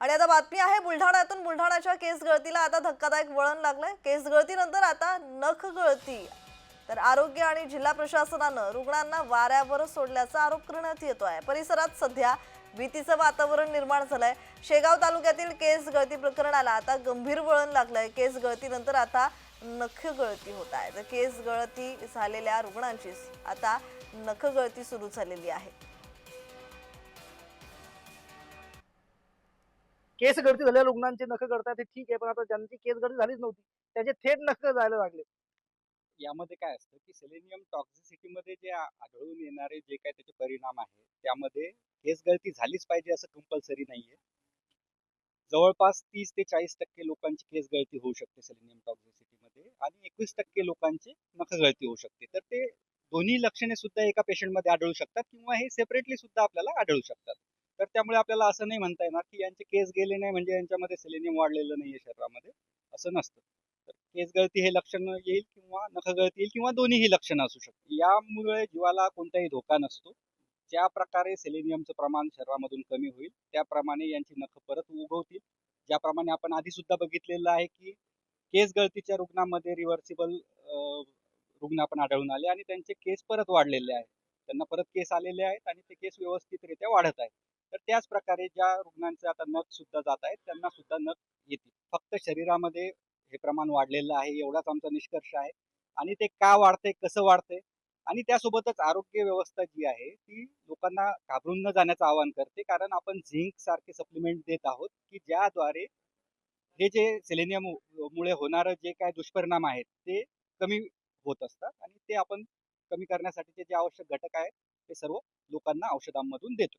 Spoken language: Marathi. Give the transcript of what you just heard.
आणि आता बातमी आहे बुलढाण्यातून बुलढाण्याच्या केस गळतीला आता धक्कादायक वळण लागलंय. केस गळतीनंतर आता नख गळती. तर आरोग्य आणि जिल्हा प्रशासनानं रुग्णांना वाऱ्यावर सोडल्याचा आरोप करण्यात आहे. परिसरात सध्या भीतीचं वातावरण निर्माण झालंय. शेगाव तालुक्यातील केस गळती प्रकरणाला आता गंभीर वळण लागलंय. केस गळतीनंतर आता नख गळती होत आहे. तर केस गळती झालेल्या रुग्णांची आता नख गळती सुरू झालेली आहे. केस गळती झालेल्या रुग्णांचे नख गळतात ते ठीक आहे पण आता ज्यांची केस गळती झालीच नव्हती त्याचे थेट नख जायला लागले. यामध्ये काय असतं की सेलेनियम टॉक्झिसिटीमध्ये जे आढळून येणारे जे काय त्याचे परिणाम आहे त्यामध्ये केस गळती झालीच पाहिजे असं कंपल्सरी नाहीये. जवळपास तीस ते चाळीस टक्के लोकांची केस गळती होऊ शकते सेलेनियम टॉक्झिसिटीमध्ये आणि एकवीस टक्के लोकांची नख गळती होऊ शकते. तर ते दोन्ही लक्षणे सुद्धा एका पेशंटमध्ये आढळू शकतात किंवा हे सेपरेटली सुद्धा आपल्याला आढळू शकतात. तर त्यामुळे आपल्याला असं नाही म्हणता येणार की यांचे केस गेले नाही म्हणजे यांच्यामध्ये सेलेनियम वाढलेलं नाहीये शरीरामध्ये. असं नसतं. तर केस गळती हे लक्षण येईल किंवा नख गळती येईल किंवा दोन्हीही लक्षणं असू शकतात. यामुळे जीवाला कोणताही धोका नसतो. ज्या प्रकारे सेलेनियमचं प्रमाण शरीरामधून कमी होईल त्याप्रमाणे यांची नख परत उगवतील. ज्याप्रमाणे आपण आधी सुद्धा बघितलेलं आहे की केस गळतीच्या रुग्णामध्ये रिव्हर्सिबल रुग्ण आपण आढळून आले आणि त्यांचे केस परत वाढलेले आहेत. त्यांना परत केस आलेले आहेत आणि ते केस व्यवस्थितरित्या वाढत आहेत. तर त्याच प्रकारे ज्या रुग्णांचे आता नख सुद्धा जात आहेत त्यांना सुद्धा नख येतील. फक्त शरीरामध्ये हे प्रमाण वाढलेलं आहे एवढाच आमचा निष्कर्ष आहे. आणि ते का वाढतंय कसं वाढतंय? आणि त्यासोबतच आरोग्य व्यवस्था जी आहे ती लोकांना घाबरून न जाण्याचं आवाहन करते. कारण आपण झिंक सारखे सप्लिमेंट देत आहोत की ज्याद्वारे हे जे सेलेनियम मुळे होणारं जे काय दुष्परिणाम आहेत ते कमी होत असतात. आणि ते आपण कमी करण्यासाठीचे जे आवश्यक घटक आहेत ते सर्व लोकांना औषधांमधून देतो.